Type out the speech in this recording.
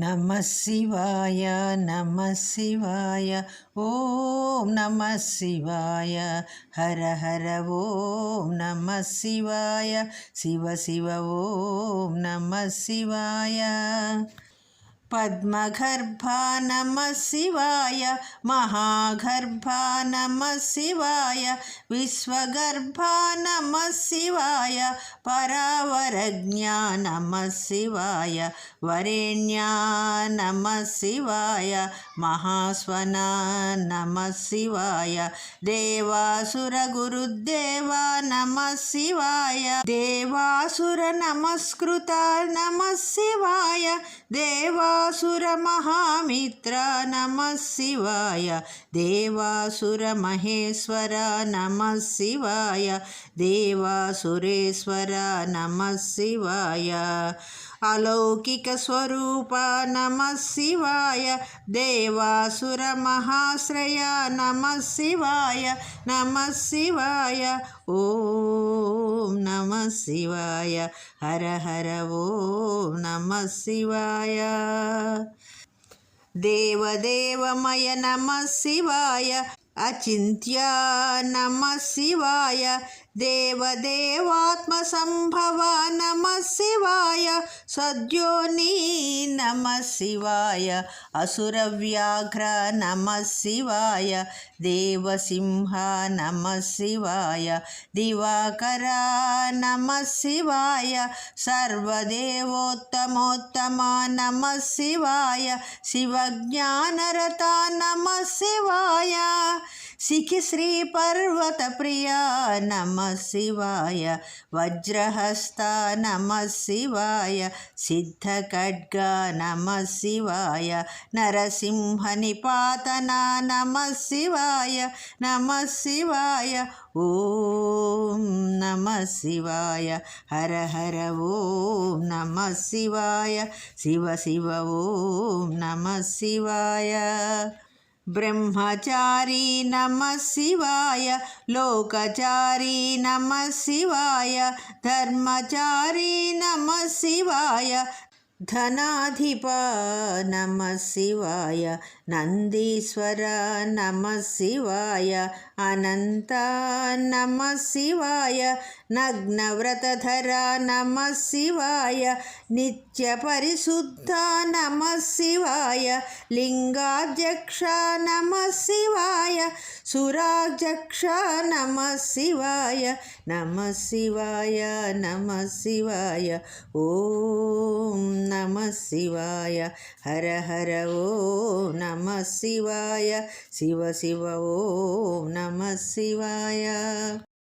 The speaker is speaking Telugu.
నమ శివాయ నమ శివాయ ఓం నమ శివాయ హర హర ఓం నమ శివాయ శివ శివ ఓం నమ శివాయ. పద్మగర్భా నమ శివాయ మహాగర్భా నమ శివాయ విశ్వగర్భా నమ శివాయ పరావరజ్ఞా నమ శివాయ వరేణ్యా నమ శివాయ మహాస్వనా నమ శివాయ దేవాసురగురుదేవా నమ శివాయ దేవాసుర నమస్కృత నమ శివాయ దేవా మహామిత్ర నమ శివాయ దేవాసుర మహేశ్వర నమ శివాయ దేవాసురేశ్వర నమ శివాయ అలౌకిక స్వరూప నమ శివాయ దేవాసుర మహాశ్రయ నమ శివాయ నమ శివాయ ఓం నమ శివాయ హర హర ఓం నమ శివాయ దేవదేవమయ నమ శివాయ అచింత్య నమ శివాయ దేవదేవాత్మ సంభవ నమ శివాయ సద్యోని నమ శివాయ అసురవ్యాఘ్ర నమ శివాయ దేవసింహ నమ శివాయ దివాకర నమ శివాయ సర్వదేవోత్తమోత్తమ నమ శివాయ శివజ్ఞానరత నమ శివాయ శిఖి శ్రీ పర్వత ప్రియా నమ శివాయ. వజ్రహస్త నమ శివాయ. సిద్ధఖడ్గ నమ శివాయ. నరసింహ నిపాతన నమ శివాయ. నమ శివాయ. ఓం నమ శివాయ. హర హర ఓం నమ శివాయ. శివ శివ ఓం నమ శివాయ. బ్రహ్మచారీ నమ శివాయ లోకచారీ నమ శివాయ ధర్మచారీ నమ శివాయ ధనాధిప నమ శివాయ నందీశ్వర నమ శివాయ అనంత నమ శివాయ నగ్నవ్రతధర నమ శివాయ నిత్య పరిశుద్ధ నమ శివాయ లింగాధ్యక్ష నమ శివాయ సురాధ్యక్ష నమ శివాయ నమ శివాయ నమ శివాయ ఓం నమ శివాయ హర హర ఓ నమ నమ శివాయ. శివ శివ ఓం నమ శివాయ.